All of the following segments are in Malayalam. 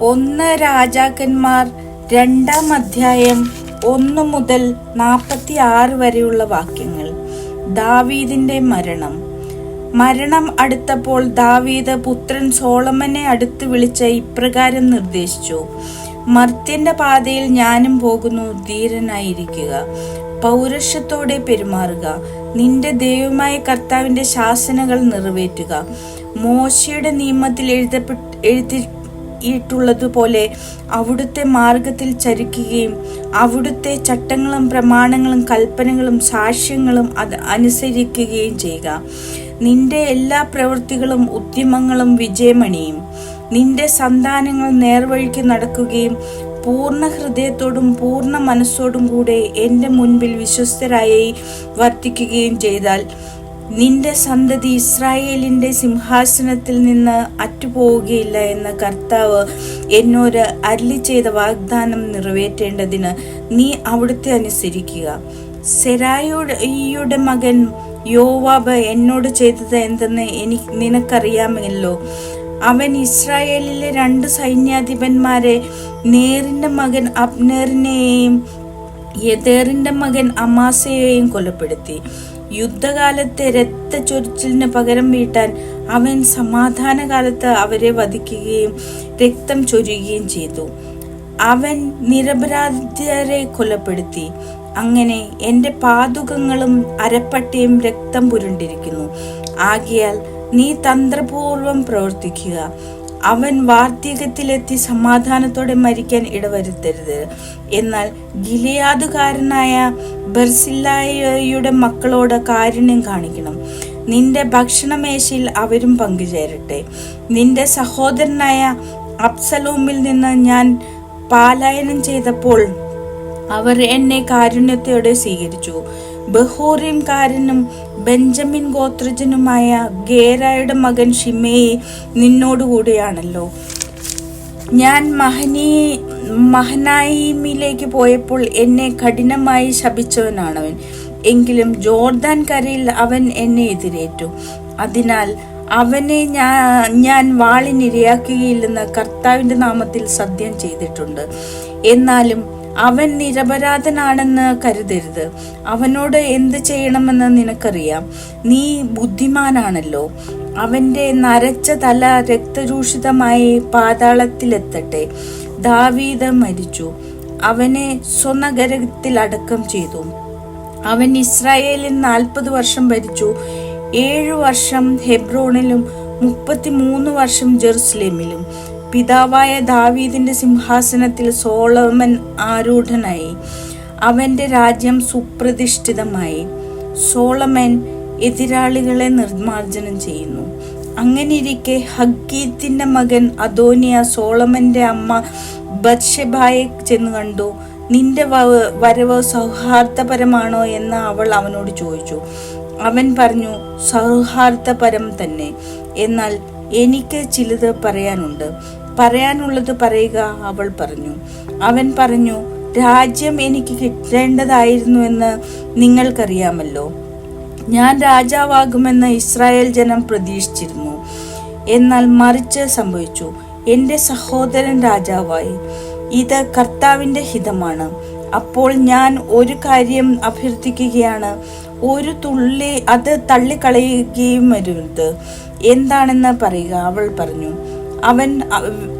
ഒന്ന് രാജാക്കന്മാർ രണ്ടാം അധ്യായം ഒന്ന് മുതൽ നാൽപ്പത്തി ആറ് വരെയുള്ള വാക്യങ്ങൾ. ദാവീദിന്റെ മരണം. മരണം അടുത്തപ്പോൾ ദാവീദ് പുത്രൻ സോളമനെ അടുത്ത് വിളിച്ച ഇപ്രകാരം നിർദ്ദേശിച്ചു. മർത്യന്റെ പാതയിൽ ഞാനും പോകുന്നു ധീരനായിരിക്കുക. പൗരുഷത്തോടെ പെരുമാറുക. നിന്റെ ദൈവമായ കർത്താവിന്റെ ശാസനകൾ നിറവേറ്റുക. മോശയുടെ നിയമത്തിൽ എഴുതപ്പെട്ട് എഴുതി യിട്ടുള്ളതുപോലെ അവിടുത്തെ മാർഗത്തിൽ ചരിക്കുകയും അവിടുത്തെ ചട്ടങ്ങളും പ്രമാണങ്ങളും കൽപ്പനകളും സാക്ഷ്യങ്ങളും അത് അനുസരിക്കുകയും ചെയ്യുക നിന്റെ എല്ലാ പ്രവൃത്തികളും ഉദ്യമങ്ങളും വിജയമണിയും. നിന്റെ സന്താനങ്ങൾ നേർവഴിക്ക് നടക്കുകയും പൂർണ ഹൃദയത്തോടും പൂർണ മനസ്സോടും കൂടെ എന്റെ മുൻപിൽ വിശ്വസ്തരായി വർത്തിക്കുകയും ചെയ്താൽ നിന്റെ സന്തതി ഇസ്രായേലിന്റെ സിംഹാസനത്തിൽ നിന്ന് അറ്റുപോവുകയില്ല എന്ന കർത്താവ് എന്നോട് അരളി ചെയ്ത വാഗ്ദാനം നിറവേറ്റേണ്ടതിന് നീ അവിടുത്തെ അനുസരിക്കുക. സെരായുടെ മകൻ യോവാബ് എന്നോട് ചെയ്തത് എന്തെന്ന് എനിക്ക് നിനക്കറിയാമല്ലോ അവൻ ഇസ്രായേലിലെ രണ്ട് സൈന്യാധിപന്മാരെ നേറിന്റെ മകൻ അബ്നേറിനെയും യതേറിന്റെ മകൻ അമാസയെയും കൊലപ്പെടുത്തി. യുദ്ധകാലത്തെ രക്തചൊരിച്ചിലിന് പകരം വീട്ടാൻ അവൻ സമാധാനകാലത്ത് അവരെ വധിക്കുകയും രക്തം ചൊരിയുകയും ചെയ്തു. അവൻ നിരപരാധിയരെ കൊലപ്പെടുത്തി. അങ്ങനെ എന്റെ പാതുകങ്ങളും അരപ്പട്ടയും രക്തം പുരണ്ടിരിക്കുന്നു. ആകിയാൽ നീ തന്ത്രപൂർവം പ്രവർത്തിക്കുക. അവൻ വാർദ്ധക്യത്തിലെത്തി സമാധാനത്തോടെ മരിക്കാൻ ഇടവരുത്തരുത്. എന്നാൽ ഗിലിയാദുകാരനായ ബർസില്ലായയുടെ മക്കളോട് കാരുണ്യം കാണിക്കണം. നിന്റെ ഭക്ഷണമേശയിൽ അവരും പങ്കുചേരട്ടെ. നിന്റെ സഹോദരനായ അബ്സലോമിൽ നിന്ന് ഞാൻ പാലായനം ചെയ്തപ്പോൾ അവർ എന്നെ കാരുണ്യത്തോടെ സ്വീകരിച്ചു. ബഹൂറിംകാരനും ബെഞ്ചമിൻ ഗോത്രജനുമായ ഗേരായുടെ മകൻ ഷിമയെ നിന്നോടുകൂടിയാണല്ലോ. ഞാൻ മഹനീ മഹനായിമിലേക്ക് പോയപ്പോൾ എന്നെ കഠിനമായി ശപിച്ചവനാണവൻ. എങ്കിലും ജോർദാൻ കരയിൽ അവൻ എന്നെ എതിരേറ്റു. അതിനാൽ അവനെ ഞാൻ ഞാൻ വാളിനിരയാക്കുകയില്ലെന്ന് കർത്താവിന്റെ നാമത്തിൽ സത്യം ചെയ്തിട്ടുണ്ട്. എന്നാലും അവൻ നിരപരാധനാണെന്ന് കരുതരുത്. അവനോട് എന്ത് ചെയ്യണമെന്ന് നിനക്കറിയാം. നീ ബുദ്ധിമാനാണല്ലോ. അവന്റെ നരച്ച തല രക്തരൂഷിതമായി പാതാളത്തിലെത്തട്ടെ. ദാവീദ് മരിച്ചു. അവനെ സ്വനഗരത്തിൽ അടക്കം ചെയ്തു. അവൻ ഇസ്രായേലിൽ നാൽപ്പത് വർഷം ഭരിച്ചു. ഏഴു വർഷം ഹെബ്രോണിലും മുപ്പത്തിമൂന്ന് വർഷം ജെറുസലേമിലും. പിതാവായ ദാവീദിന്റെ സിംഹാസനത്തിൽ സോളമൻ ആരൂഢനായി. അവന്റെ രാജ്യം സുപ്രതിഷ്ഠിതമായി. സോളമൻ എതിരാളികളെ നിർമാർജനം ചെയ്യുന്നു. അങ്ങനെയിരിക്കെ ഹഗീത്തിന്റെ മകൻ അദോനിയ സോളമന്റെ അമ്മ ബത്ഷബായെ ചെന്ന് കണ്ടു. നിന്റെ വരവ് സൗഹാർദ്ദപരമാണോ? എന്ന് അവൾ അവനോട് ചോദിച്ചു. അവൻ പറഞ്ഞു സൗഹാർദ്ദപരം തന്നെ. എന്നാൽ എനിക്ക് ചിലത് പറയാനുണ്ട്. പറയാനുള്ളത് പറയുക അവൾ പറഞ്ഞു. അവൻ പറഞ്ഞു രാജ്യം എനിക്ക് കിട്ടേണ്ടതായിരുന്നു എന്ന് നിങ്ങൾക്കറിയാമല്ലോ. ഞാൻ രാജാവാകുമെന്ന് ഇസ്രായേൽ ജനം പ്രതീക്ഷിച്ചിരുന്നു. എന്നാൽ മറിച്ച് സംഭവിച്ചു. എന്റെ സഹോദരൻ രാജാവായി. ഇത് കർത്താവിന്റെ ഹിതമാണ്. അപ്പോൾ ഞാൻ ഒരു കാര്യം അഭ്യർത്ഥിക്കുകയാണ്. ഒരു തുള്ളി അത് തള്ളിക്കളയുകയും വരുന്നത് എന്താണെന്ന് പറയുക? അവൾ പറഞ്ഞു അവൻ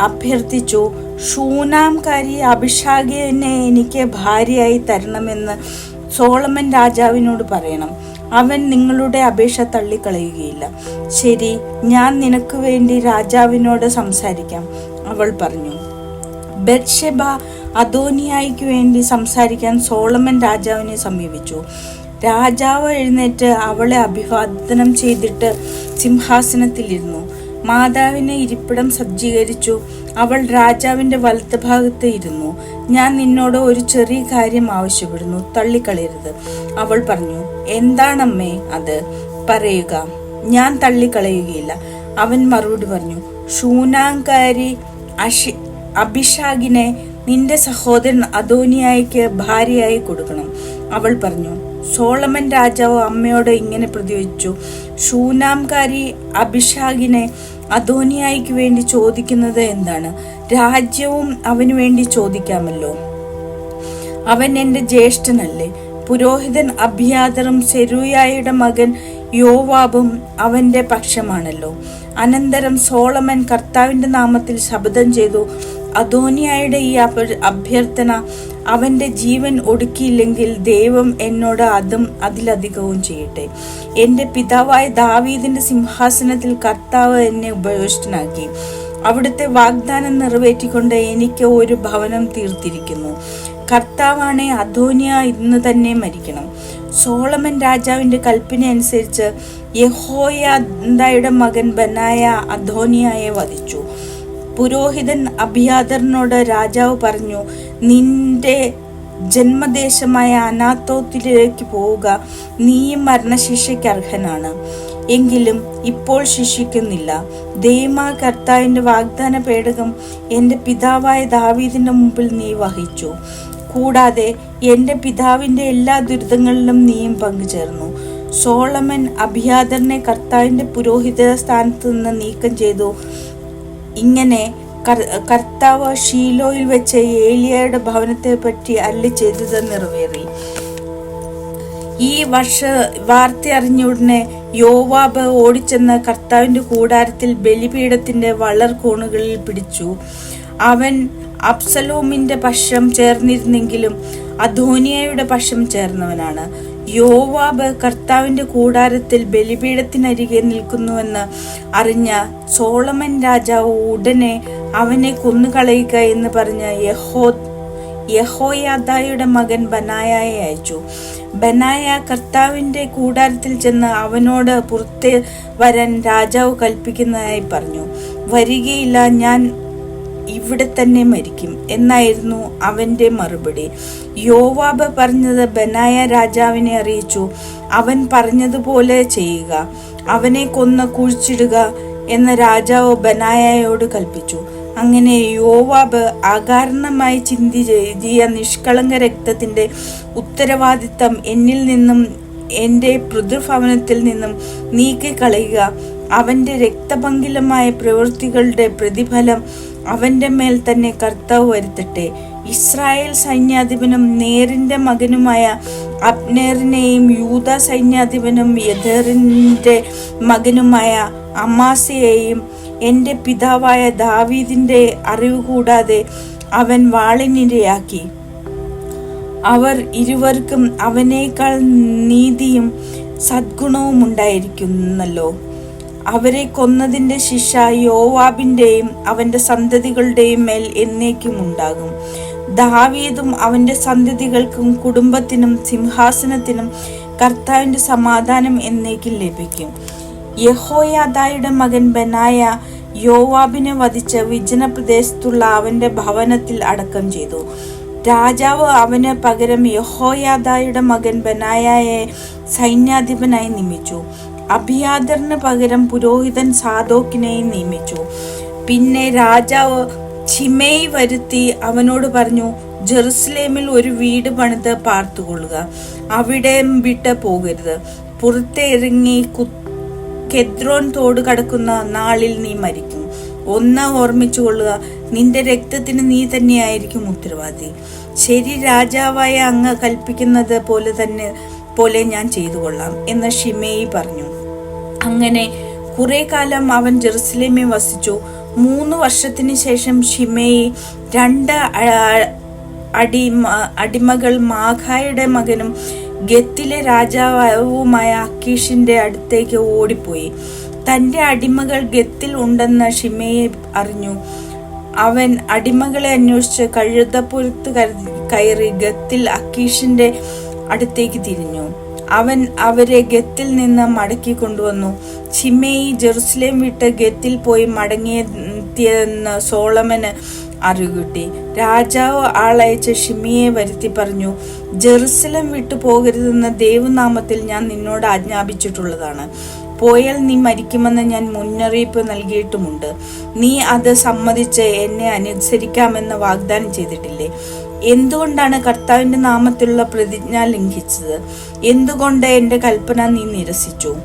അഭ്യർത്ഥിച്ചു ഷൂനാംകാരി അഭിഷാകിനെ എനിക്ക് ഭാര്യയായി തരണമെന്ന് സോളമൻ രാജാവിനോട് പറയണം. അവൻ നിങ്ങളുടെ അപേക്ഷ തള്ളിക്കളയുകയില്ല. ശരി ഞാൻ നിനക്ക് വേണ്ടി രാജാവിനോട് സംസാരിക്കാം അവൾ പറഞ്ഞു. ബെത്ഷെബ അദോനിയായിക്ക് വേണ്ടി സംസാരിക്കാൻ സോളമൻ രാജാവിനെ സമീപിച്ചു. രാജാവ് എഴുന്നേറ്റ് അവളെ അഭിവാദനം ചെയ്തിട്ട് സിംഹാസനത്തിലിരുന്നു. മാതാവിനെ ഇരിപ്പിടം സജ്ജീകരിച്ചു. അവൾ രാജാവിന്റെ വലത്ത് ഭാഗത്ത് ഇരുന്നു. ഞാൻ നിന്നോട് ഒരു ചെറിയ കാര്യം ആവശ്യപ്പെടുന്നു. തള്ളിക്കളയരുത്. അവൾ പറഞ്ഞു എന്താണമ്മേ അത്? പറയുക. ഞാൻ തള്ളിക്കളയുകയില്ല. അവൻ മറുപടി പറഞ്ഞു ഷൂനാങ്കാരി അഷി അഭിഷാഖിനെ നിന്റെ സഹോദരൻ അദോനിയായിക്ക് ഭാര്യയായി കൊടുക്കണം. അവൾ പറഞ്ഞു സോളമൻ രാജാവ് അമ്മയോട് ഇങ്ങനെ പ്രതിവച്ചു ഷൂനാംകാരി അഭിഷാഖിനെ അധോനിയായിക്ക് വേണ്ടി ചോദിക്കുന്നത് എന്താണ്? രാജ്യവും അവന് വേണ്ടി ചോദിക്കാമല്ലോ. അവൻ എന്റെ ജ്യേഷ്ഠനല്ലേ. പുരോഹിതൻ അഭിയാതറും സെരൂയായുടെ മകൻ യോവാബും അവന്റെ പക്ഷമാണല്ലോ. അനന്തരം സോളമൻ കർത്താവിന്റെ നാമത്തിൽ ശബ്ദം ചെയ്തു. അധോനിയായുടെ ഈ അഭ്യർത്ഥന അവന്റെ ജീവൻ ഒടുക്കിയില്ലെങ്കിൽ ദൈവം എന്നോട് അതും അതിലധികവും ചെയ്യട്ടെ. എന്റെ പിതാവായ ദാവീദിന്റെ സിംഹാസനത്തിൽ കർത്താവ് എന്നെ ഉപയോഷ്ടനാക്കി അവിടുത്തെ വാഗ്ദാനം നിറവേറ്റിക്കൊണ്ട് എനിക്ക് ഒരു ഭവനം തീർത്തിരിക്കുന്നു. കർത്താവാണെ അധോനിയ ഇന്ന് തന്നെ മരിക്കണം. സോളമൻ രാജാവിന്റെ കൽപ്പന അനുസരിച്ച് യഹോയാദയുടെ മകൻ ബനായ അധോനിയായെ വധിച്ചു. പുരോഹിതൻ അഭിയാദറിനോട് രാജാവ് പറഞ്ഞു നിന്റെ ജന്മദേശമായ അനാത്തോത്തിലേക്ക് പോവുക. നീയും മരണശിക്ഷയ്ക്ക് അർഹനാണ്. എങ്കിലും ഇപ്പോൾ ശിക്ഷിക്കുന്നില്ല. ദൈവമാ കർത്താവിന്റെ വാഗ്ദാന പേടകം എന്റെ പിതാവായ ദാവീദിന്റെ മുമ്പിൽ നീ വഹിച്ചു. കൂടാതെ എന്റെ പിതാവിന്റെ എല്ലാ ദുരിതങ്ങളിലും നീയും പങ്കുചേർന്നു. സോളമൻ അഭിയാദറിനെ കർത്താവിന്റെ പുരോഹിത സ്ഥാനത്ത് നിന്ന് നീക്കം ചെയ്തു. ഇങ്ങനെ കർത്താവ് ഷീലോയിൽ വെച്ച് ഏലിയയുടെ ഭവനത്തെ പറ്റി അല്ലി ചെയ്തത് നിറവേറി. ഈ വർഷ വാർത്ത അറിഞ്ഞ ഉടനെ യോവാബ് ഓടിച്ചെന്ന് കർത്താവിന്റെ കൂടാരത്തിൽ ബലിപീഠത്തിന്റെ വളർകോണുകളിൽ പിടിച്ചു. അവൻ അബ്സലോമിന്റെ പക്ഷം ചേർന്നിരുന്നെങ്കിലും അധോനിയയുടെ പക്ഷം ചേർന്നവനാണ്. യോവാബ് കർത്താവിന്റെ കൂടാരത്തിൽ ബലിപീഠത്തിനരികെ നിൽക്കുന്നുവെന്ന് അറിഞ്ഞ സോളമൻ രാജാവ് ഉടനെ അവനെ കൊന്നുകളയുക എന്ന് പറഞ്ഞ് യഹോ യഹോയാദായുടെ മകൻ ബനായയെ അയച്ചു. ബനായ കർത്താവിന്റെ കൂടാരത്തിൽ ചെന്ന് അവനോട് പുറത്തെ വരാൻ രാജാവ് കൽപ്പിക്കുന്നതായി പറഞ്ഞു. വരികയില്ല ഞാൻ ഇവിടെ തന്നെ മരിക്കും എന്നായിരുന്നു അവന്റെ മറുപടി. യോവാബ് പറഞ്ഞത് ബനായ രാജാവിനെ അറിയിച്ചു. അവൻ പറഞ്ഞതുപോലെ ചെയ്യുക. അവനെ കൊന്ന് കുഴിച്ചിടുക എന്ന് രാജാവ് ബനായയോട് കൽപ്പിച്ചു. അങ്ങനെ യോവാബ് അകാരണമായി ചിന്തി ചെയ്തിയ നിഷ്കളങ്ക രക്തത്തിന്റെ ഉത്തരവാദിത്തം എന്നിൽ നിന്നും എന്റെ പിതൃഭവനത്തിൽ നിന്നും നീക്കിക്കളയുക. അവന്റെ രക്തപങ്കിലമായ പ്രവൃത്തികളുടെ പ്രതിഫലം അവന്റെ മേൽ തന്നെ കർത്താവ് വരുത്തട്ടെ. ഇസ്രായേൽ സൈന്യാധിപനും നേരിന്റെ മകനുമായ അബ്നേറിനെയും യൂത സൈന്യാധിപനും യഥേറിന്റെ മകനുമായ അമാസയെയും എന്റെ പിതാവായ ദാവീദിന്റെ അറിവ് കൂടാതെ അവൻ വാളിനിരയാക്കി. അവർ ഇരുവർക്കും അവനേക്കാൾ നീതിയും സദ്ഗുണവും ഉണ്ടായിരിക്കുന്നല്ലോ. അവരെ കൊന്നതിന്റെ ശിക്ഷ യോവാബിന്റെയും അവന്റെ സന്തതികളുടെയും മേൽ എന്നേക്കും ഉണ്ടാകും. ദാവീദും അവന്റെ സന്തതികൾക്കും കുടുംബത്തിനും സിംഹാസനത്തിനും കർത്താവിന്റെ സമാധാനം എന്നേക്കും ലഭിക്കും. യഹോയാദായുടെ മകൻ ബനായ യോവാബിനെ വധിച്ച് വിജനപ്രദേശത്തുള്ള അവന്റെ ഭവനത്തിൽ അടക്കം ചെയ്തു. രാജാവ് അവന് പകരം യഹോയാദായുടെ മകൻ ബനായയെ സൈന്യാധിപനായി നിയമിച്ചു. അഭിയാദറിന് പകരം പുരോഹിതൻ സാധോക്കിനെയും നിയമിച്ചു. പിന്നെ രാജാവ് ചിമേയ് വരുത്തി അവനോട് പറഞ്ഞു ജെറുസലേമിൽ ഒരു വീട് പണിത് പാർത്തുകൊള്ളുക. അവിടെ വിട്ട് പോകരുത്. പുറത്തിറങ്ങി കു കെദ്രോൻ തോട് കടക്കുന്ന നാളിൽ നീ മരിക്കും. ഒന്ന് ഓർമ്മിച്ചു കൊള്ളുക നിന്റെ രക്തത്തിന് നീ തന്നെയായിരിക്കും ഉത്തരവാദി. ശരി രാജാവായ അങ്ങ് കൽപ്പിക്കുന്നത് പോലെ തന്നെ പോലെ ഞാൻ ചെയ്തു കൊള്ളാം എന്ന് ഷിമേയി പറഞ്ഞു. അങ്ങനെ കുറെ കാലം അവൻ ജെറുസലേമിൽ വസിച്ചു. മൂന്ന് വർഷത്തിന് ശേഷം ഷിമയെ രണ്ട് അടിമ അടിമകൾ മാഖായുടെ മകനും ഗത്തിലെ രാജാവുമായ അക്കീഷിന്റെ അടുത്തേക്ക് ഓടിപ്പോയി. തന്റെ അടിമകൾ ഗത്തിൽ ഉണ്ടെന്ന് ഷിമയെ അറിഞ്ഞു. അവൻ അടിമകളെ അന്വേഷിച്ച് കഴുതപ്പുറത്ത് കയറി ഗത്തിൽ അക്കീഷിന്റെ അടുത്തേക്ക് തിരിഞ്ഞു. അവൻ അവരെ ഗത്തിൽ നിന്ന് മടക്കി കൊണ്ടുവന്നു. ചിമ്മയി ജെറുസലേം വിട്ട് ഗത്തിൽ പോയി മടങ്ങിയെത്തിയെന്ന് സോളമന് അറിവുകിട്ടി. രാജാവ് ആളയച്ച് ഷിമിയെ വരുത്തി പറഞ്ഞു ജെറുസലം വിട്ടു പോകരുതെന്ന് ദൈവനാമത്തിൽ ഞാൻ നിന്നോട് ആജ്ഞാപിച്ചിട്ടുള്ളതാണ്. പോയാൽ നീ മരിക്കുമെന്ന് ഞാൻ മുന്നറിയിപ്പ് നൽകിയിട്ടുമുണ്ട്. നീ അത് സമ്മതിച്ച് എന്നെ അനുസരിക്കാമെന്ന് വാഗ്ദാനം ചെയ്തിട്ടില്ലേ? എന്തുകൊണ്ടാണ് കർത്താവിന്റെ നാമത്തിലുള്ള പ്രതിജ്ഞ ലംഘിച്ചത്? എന്തുകൊണ്ട് എന്റെ കൽപ്പന നീ നിരസിച്ചു?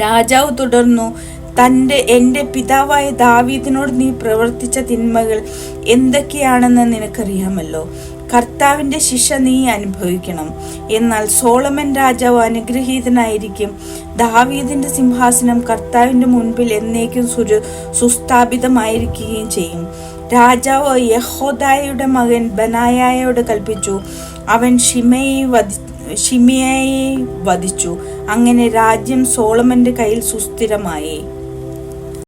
രാജാവ് തുടർന്നു തന്റെ എന്റെ പിതാവായ ദാവീദിനോട് നീ പ്രവർത്തിച്ച തിന്മകൾ എന്തൊക്കെയാണെന്ന് നിനക്കറിയാമല്ലോ? കർത്താവിന്റെ ശിക്ഷ നീ അനുഭവിക്കണം. എന്നാൽ സോളമൻ രാജാവ് അനുഗ്രഹീതനായിരിക്കും. ദാവീദിന്റെ സിംഹാസനം കർത്താവിന്റെ മുൻപിൽ എന്നേക്കും സുര സുസ്ഥാപിതമായിരിക്കുകയും ചെയ്യും. രാജാവ് യഹോദായയുടെ മകൻ ബനായായോട് കൽപ്പിച്ചു. അവൻ ഷിമയെ വധി ഷിമിയയെ വധിച്ചു. അങ്ങനെ രാജ്യം സോളമന്റെ കയ്യിൽ സുസ്ഥിരമായി.